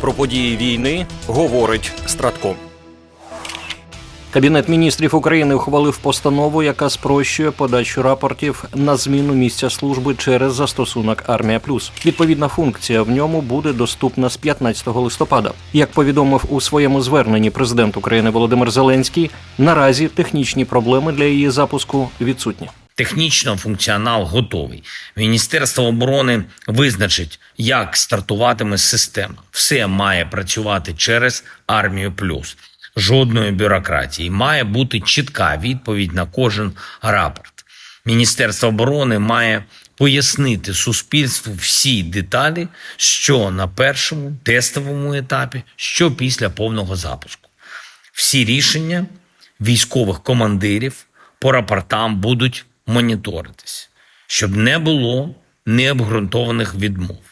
Про події війни говорить Стратком. Кабінет міністрів України ухвалив постанову, яка спрощує подачу рапортів на зміну місця служби через застосунок Армія Плюс. Відповідна функція в ньому буде доступна з 15 листопада. Як повідомив у своєму зверненні президент України Володимир Зеленський, наразі технічні проблеми для її запуску відсутні. Технічно функціонал готовий. Міністерство оборони визначить, як стартуватиме система. Все має працювати через армію плюс. Жодної бюрократії. Має бути чітка відповідь на кожен рапорт. Міністерство оборони має пояснити суспільству всі деталі, що на першому тестовому етапі, що після повного запуску. Всі рішення військових командирів по рапортам будуть моніторитись, щоб не було необґрунтованих відмов.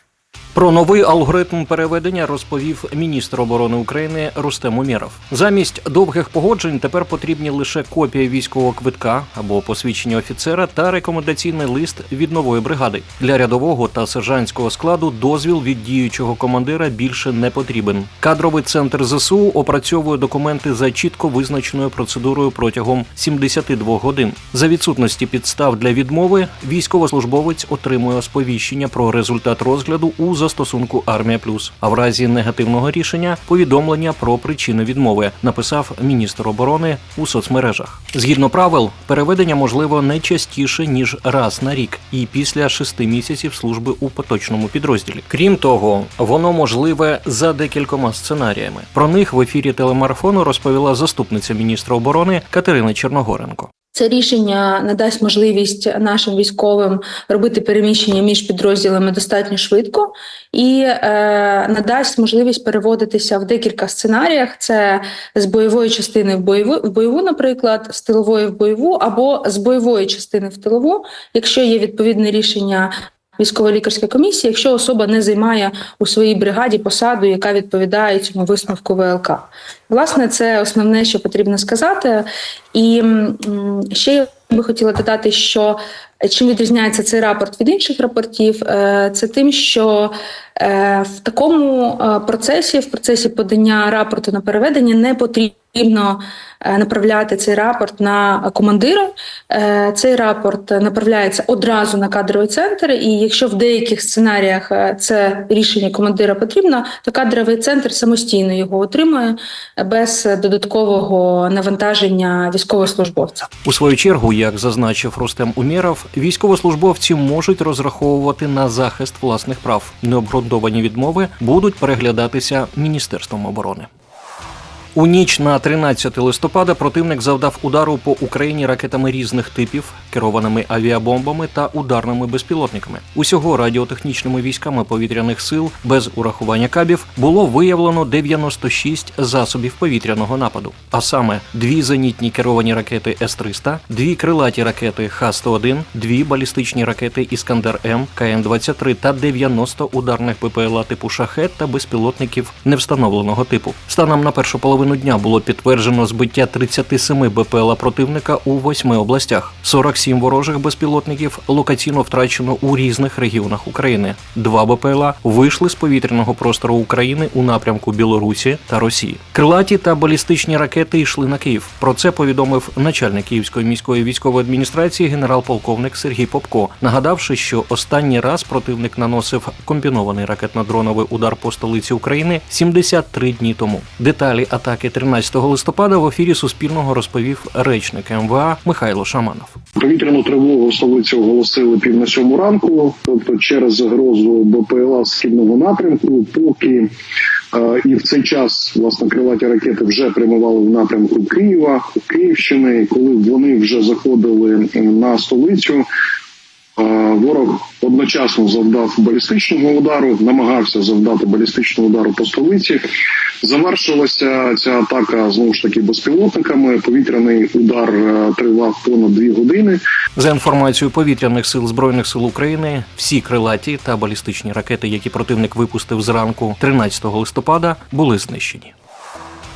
Про новий алгоритм переведення розповів міністр оборони України Рустем Умєров. Замість довгих погоджень тепер потрібні лише копія військового квитка або посвідчення офіцера та рекомендаційний лист від нової бригади. Для рядового та сержантського складу дозвіл від діючого командира більше не потрібен. Кадровий центр ЗСУ опрацьовує документи за чітко визначеною процедурою протягом 72 годин. За відсутності підстав для відмови військовослужбовець отримує сповіщення про результат розгляду у застосунку Армія Плюс. А в разі негативного рішення повідомлення про причини відмови написав міністр оборони у соцмережах. Згідно правил, переведення можливо не частіше ніж раз на рік, і після шести місяців служби у поточному підрозділі. Крім того, воно можливе за декількома сценаріями. Про них в ефірі телемарафону розповіла заступниця міністра оборони Катерина Черногоренко. Це рішення надасть можливість нашим військовим робити переміщення між підрозділами достатньо швидко і е, надасть можливість переводитися в декілька сценаріях: це з бойової частини в бойову, в бойову, наприклад, з тилової в бойову, або з бойової частини в тилову, якщо є відповідне рішення. Військово-лікарська комісія, якщо особа не займає у своїй бригаді посаду, яка відповідає цьому висновку ВЛК. Власне, це основне, що потрібно сказати. І ще я би хотіла додати, що чим відрізняється цей рапорт від інших рапортів, Е, це тим, що в такому е, процесі, в процесі подання рапорту на переведення, не потрібно е, направляти цей рапорт на командира. Е, Цей рапорт направляється одразу на кадровий центр, і якщо в деяких сценаріях е, це рішення командира потрібно, то кадровий центр самостійно його отримує без додаткового навантаження військовослужбовця. У свою чергу, як зазначив Рустем Умєров, військовослужбовці можуть розраховувати на захист власних прав. Необґрунтовані відмови будуть переглядатися Міністерством оборони. У ніч на 13 листопада противник завдав удару по Україні ракетами різних типів, керованими авіабомбами та ударними безпілотниками. Усього радіотехнічними військами повітряних сил без урахування кабів було виявлено 96 засобів повітряного нападу. А саме дві зенітні керовані ракети С-300, дві крилаті ракети Х-101, дві балістичні ракети Іскандер М, КН-23 та 90 ударних БПЛА типу Шахет та безпілотників невстановленого типу. Станом на першу половину дня було підтверджено збиття 37 БПЛА противника у восьми областях. 47 ворожих безпілотників локаційно втрачено у різних регіонах України. Два БПЛА вийшли з повітряного простору України у напрямку Білорусі та Росії. Крилаті та балістичні ракети йшли на Київ. Про це повідомив начальник Київської міської військової адміністрації генерал-полковник Сергій Попко, нагадавши, що останній раз противник наносив комбінований ракетно-дроновий удар по столиці України 73 дні тому. Деталі атаки 13 листопада в ефірі Суспільного розповів речник МВА Михайло Шаманов. Повітряну тривогу столиці оголосили пів на сьому ранку, тобто через загрозу БПЛА східного напрямку, поки е, і в цей час власне крилаті ракети вже прямували в напрямку Києва, Київщини. Коли вони вже заходили на столицю, е, ворог одночасно завдав балістичного удару, намагався завдати балістичного удару по столиці. Завершилася ця атака знову ж таки безпілотниками. Повітряний удар е, тривав понад дві години. За інформацією повітряних сил збройних сил України, всі крилаті та балістичні ракети, які противник випустив зранку 13 листопада, були знищені.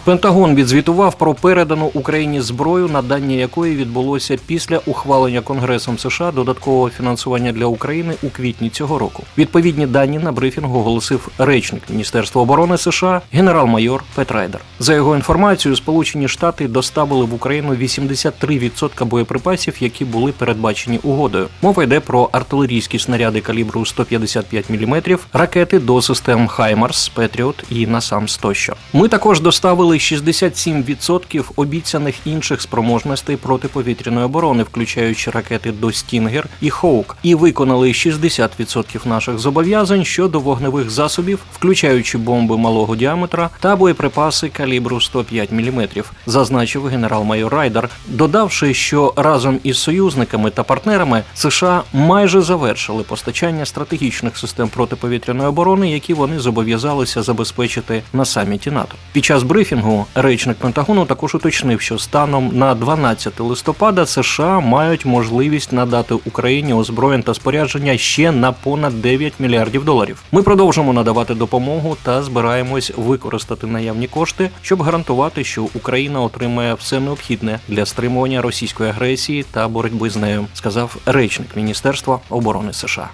Пентагон відзвітував про передану Україні зброю, надання якої відбулося після ухвалення Конгресом США додаткового фінансування для України у квітні цього року. Відповідні дані на брифінгу оголосив речник Міністерства оборони США генерал-майор Пет Райдер. За його інформацією, Сполучені Штати доставили в Україну 83% боєприпасів, які були передбачені угодою. Мова йде про артилерійські снаряди калібру 155 мм, ракети до систем Хаймарс, Петріот і Насамс тощо. Ми також доставили 67% обіцяних інших спроможностей протиповітряної оборони, включаючи ракети до Стінгер і Хоук, і виконали 60% наших зобов'язань щодо вогневих засобів, включаючи бомби малого діаметра та боєприпаси калібру 105 мм, зазначив генерал-майор Райдер, додавши, що разом із союзниками та партнерами США майже завершили постачання стратегічних систем протиповітряної оборони, які вони зобов'язалися забезпечити на саміті НАТО. Під час брифінгу речник Пентагону також уточнив, що станом на 12 листопада США мають можливість надати Україні озброєнь та спорядження ще на понад 9 мільярдів доларів. Ми продовжимо надавати допомогу та збираємось використати наявні кошти, щоб гарантувати, що Україна отримає все необхідне для стримування російської агресії та боротьби з нею, сказав речник Міністерства оборони США.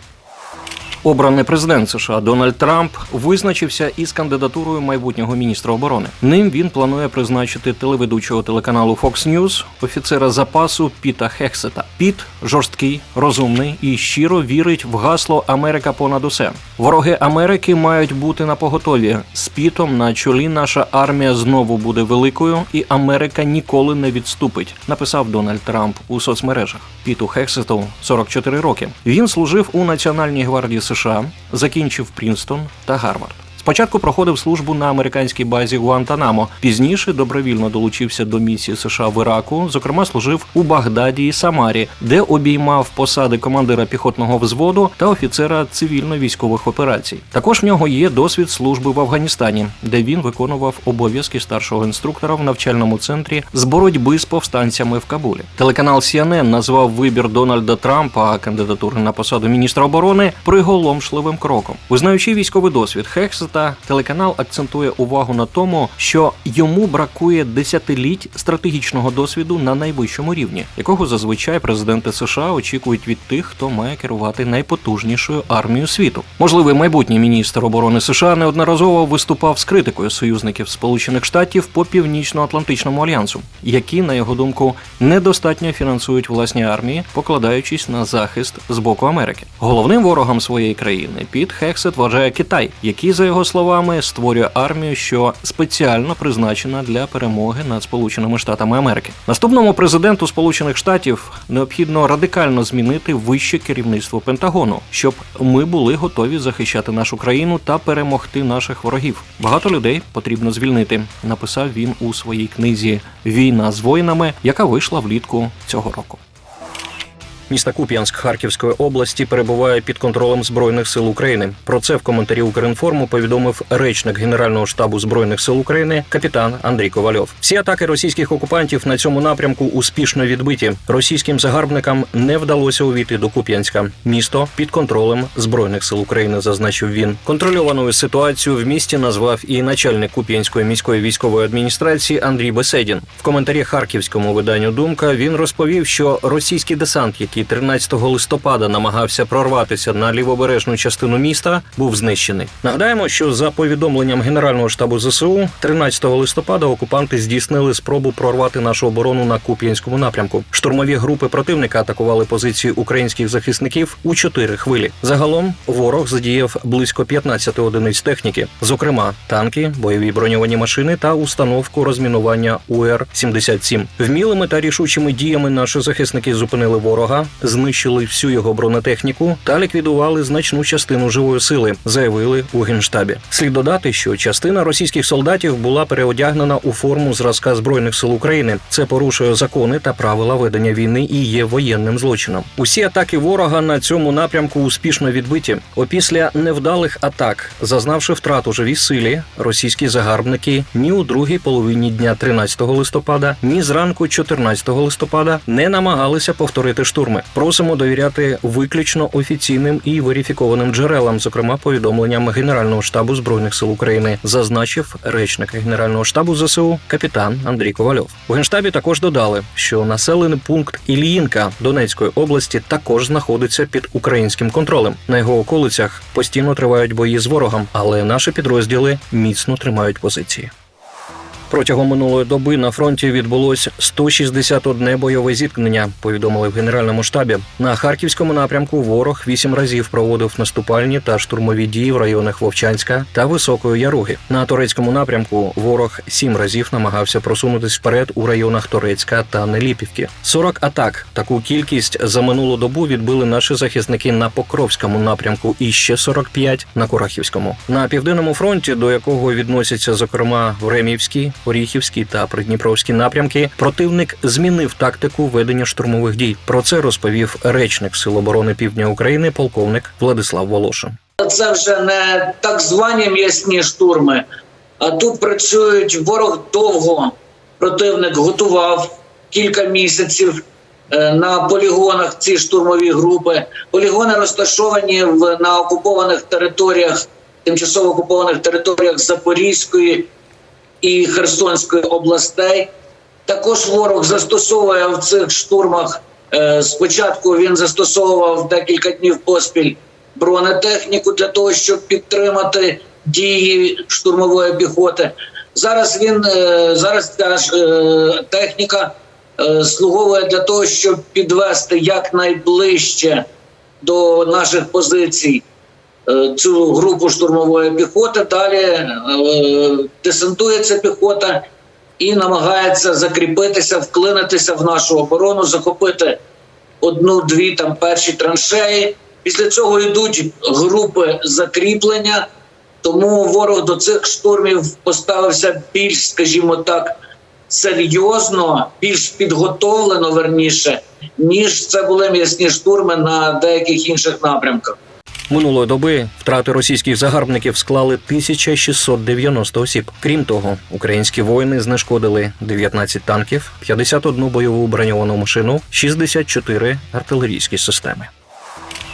Обраний президент США Дональд Трамп визначився із кандидатурою майбутнього міністра оборони. Ним він планує призначити телеведучого телеканалу Fox News, офіцера запасу Піта Хексета. Піт жорсткий, розумний і щиро вірить в гасло Америка понад усе. Вороги Америки мають бути на поготові. З Пітом на чолі наша армія знову буде великою, і Америка ніколи не відступить. Написав Дональд Трамп у соцмережах. Піту Хексету 44 роки. Він служив у Національній гвардії США, закінчив Прінстон та Гарвард. Спочатку проходив службу на американській базі Гуантанамо. Пізніше добровільно долучився до місії США в Іраку. Зокрема, служив у Багдаді і Самарі, де обіймав посади командира піхотного взводу та офіцера цивільно-військових операцій. Також в нього є досвід служби в Афганістані, де він виконував обов'язки старшого інструктора в навчальному центрі з боротьби з повстанцями в Кабулі. Телеканал CNN назвав вибір Дональда Трампа кандидатури на посаду міністра оборони приголомшливим кроком. Визнаючи військовий досвід Хексета, телеканал акцентує увагу на тому, що йому бракує десятиліть стратегічного досвіду на найвищому рівні, якого зазвичай президенти США очікують від тих, хто має керувати найпотужнішою армією світу. Можливий майбутній міністр оборони США неодноразово виступав з критикою союзників Сполучених Штатів по північно-атлантичному альянсу, які, на його думку, недостатньо фінансують власні армії, покладаючись на захист з боку Америки. Головним ворогом своєї країни Піт Хексет вважає Китай, який за його словами створює армію, що спеціально призначена для перемоги над Сполученими Штатами Америки. Наступному президенту Сполучених Штатів необхідно радикально змінити вище керівництво Пентагону, щоб ми були готові захищати нашу країну та перемогти наших ворогів. Багато людей потрібно звільнити. Написав він у своїй книзі Війна з воїнами, яка вийшла влітку цього року. Місто Куп'янськ Харківської області перебуває під контролем збройних сил України. Про це в коментарі Укрінформу повідомив речник Генерального штабу збройних сил України капітан Андрій Ковальов. Всі атаки російських окупантів на цьому напрямку успішно відбиті. Російським загарбникам не вдалося увійти до Куп'янська. Місто під контролем збройних сил України, зазначив він. Контрольованою ситуацію в місті назвав і начальник Куп'янської міської військової адміністрації Андрій Беседін. В коментарі харківському виданню Думка він розповів, що російський десант, який 13 листопада намагався прорватися на лівобережну частину міста, був знищений. Нагадаємо, що за повідомленням Генерального штабу ЗСУ, 13 листопада окупанти здійснили спробу прорвати нашу оборону на Куп'янському напрямку. Штурмові групи противника атакували позиції українських захисників у чотири хвилі. Загалом ворог задіяв близько 15 одиниць техніки, зокрема танки, бойові броньовані машини та установку розмінування УР-77. Вмілими та рішучими діями наші захисники зупинили ворога, знищили всю його бронетехніку та ліквідували значну частину живої сили, заявили у генштабі. Слід додати, що частина російських солдатів була переодягнена у форму зразка збройних сил України. Це порушує закони та правила ведення війни і є воєнним злочином. Усі атаки ворога на цьому напрямку успішно відбиті. Опісля невдалих атак, зазнавши втрату живій силі, російські загарбники ні у другій половині дня 13 листопада, ні зранку 14 листопада не намагалися повторити штурми. Штурми. Просимо довіряти виключно офіційним і верифікованим джерелам, зокрема повідомленням Генерального штабу збройних сил України, зазначив речник Генерального штабу ЗСУ капітан Андрій Ковальов. У генштабі також додали, що населений пункт Ільїнка Донецької області також знаходиться під українським контролем. На його околицях постійно тривають бої з ворогом, але наші підрозділи міцно тримають позиції. Протягом минулої доби на фронті відбулось 161 бойове зіткнення. Повідомили в генеральному штабі. На харківському напрямку ворог вісім разів проводив наступальні та штурмові дії в районах Вовчанська та Високої Яруги. На турецькому напрямку ворог сім разів намагався просунутись вперед у районах Торецька та Неліпівки. 40 атак. Таку кількість за минулу добу відбили наші захисники на Покровському напрямку і ще 45 на Курахівському. На південному фронті, до якого відносяться зокрема Времівський, Оріхівський та Придніпровський напрямки, противник змінив тактику ведення штурмових дій. Про це розповів речник Сил оборони Півдня України, полковник Владислав Волошин. Це вже не так звані м'ясні штурми, а тут працюють ворог довго. Противник готував кілька місяців е, на полігонах ці штурмові групи. Полігони розташовані в на окупованих територіях, тимчасово окупованих територіях Запорізької і Херсонської областей. Також ворог застосовує в цих штурмах. е, Спочатку він застосовував декілька днів поспіль бронетехніку для того, щоб підтримати дії штурмової піхоти. Зараз він е, зараз ця е, техніка слуговує для того, щоб підвести якнайближче до наших позицій цю групу штурмової піхоти. Далі е, десантується піхота і намагається закріпитися, вклинитися в нашу оборону, захопити одну-дві там перші траншеї. Після цього йдуть групи закріплення. Тому ворог до цих штурмів поставився більш, скажімо так, серйозно, більш підготовлено верніше, ніж це були м'ясні штурми на деяких інших напрямках. Минулої доби втрати російських загарбників склали 1690 осіб. Крім того, українські воїни знешкодили 19 танків, 51 бойову броньовану машину, 64 артилерійські системи.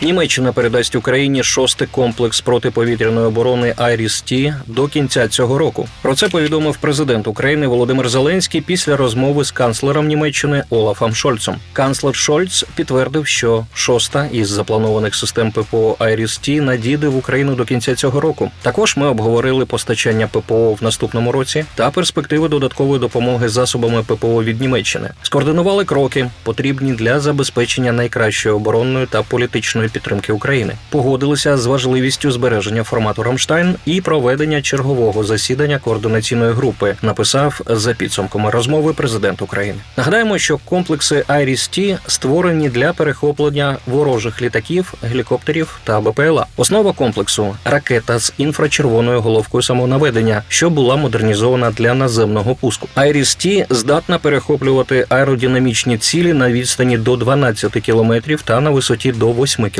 Німеччина передасть Україні шостий комплекс протиповітряної оборони «Айріс-Ті» до кінця цього року. Про це повідомив президент України Володимир Зеленський після розмови з канцлером Німеччини Олафом Шольцем. Канцлер Шольц підтвердив, що шоста із запланованих систем ППО «Айріс-Ті» надійде в Україну до кінця цього року. Також ми обговорили постачання ППО в наступному році та перспективи додаткової допомоги засобами ППО від Німеччини. Скоординували кроки, потрібні для забезпечення найкращої оборонної та політичної підтримки України. Погодилися з важливістю збереження формату Рамштайн і проведення чергового засідання координаційної групи. Написав за підсумками розмови президент України. Нагадаємо, що комплекси Айріс-Ті створені для перехоплення ворожих літаків, гелікоптерів та БПЛА. Основа комплексу ракета з інфрачервоною головкою самонаведення, що була модернізована для наземного пуску. Айріс-Ті здатна перехоплювати аеродинамічні цілі на відстані до 12 кілометрів та на висоті до 8 кілометрів.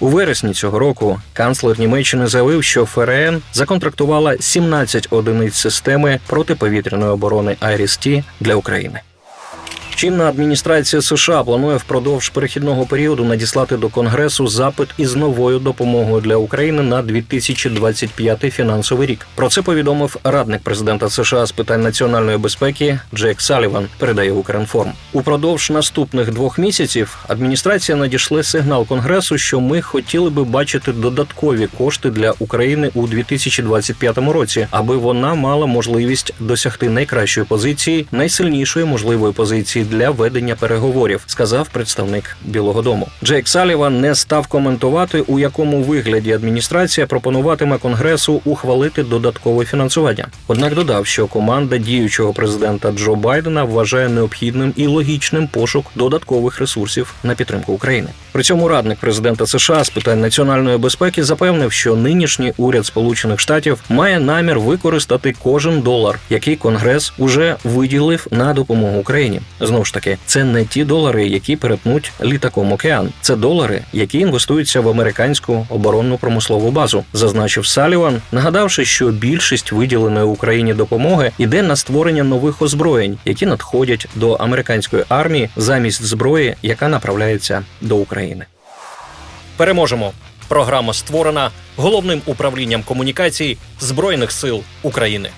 У вересні цього року канцлер Німеччини заявив, що ФРН законтрактувала 17 одиниць системи протиповітряної оборони Айріс-Ті для України. Чинна адміністрація США планує впродовж перехідного періоду надіслати до Конгресу запит із новою допомогою для України на 2025 фінансовий рік. Про це повідомив радник президента США з питань національної безпеки Джек Саліван. Передає Укрінформ. Упродовж наступних двох місяців адміністрація надішле сигнал Конгресу, що ми хотіли би бачити додаткові кошти для України у 2025 році, аби вона мала можливість досягти найкращої позиції, найсильнішої можливої позиції для ведення переговорів, сказав представник Білого Дому. Джейк Саліван не став коментувати, у якому вигляді адміністрація пропонуватиме конгресу ухвалити додаткове фінансування. Однак додав, що команда діючого президента Джо Байдена вважає необхідним і логічним пошук додаткових ресурсів на підтримку України. При цьому радник президента США з питань національної безпеки запевнив, що нинішній уряд Сполучених Штатів має намір використати кожен долар, який Конгрес уже виділив на допомогу Україні. Знову ж таки, це не ті долари, які перетнуть літаком океан. Це долари, які інвестуються в американську оборонну промислову базу, зазначив Саліван, нагадавши, що більшість виділеної Україні допомоги йде на створення нових озброєнь, які надходять до американської армії замість зброї, яка направляється до України. Переможемо. Програма створена головним управлінням комунікацій Збройних сил України.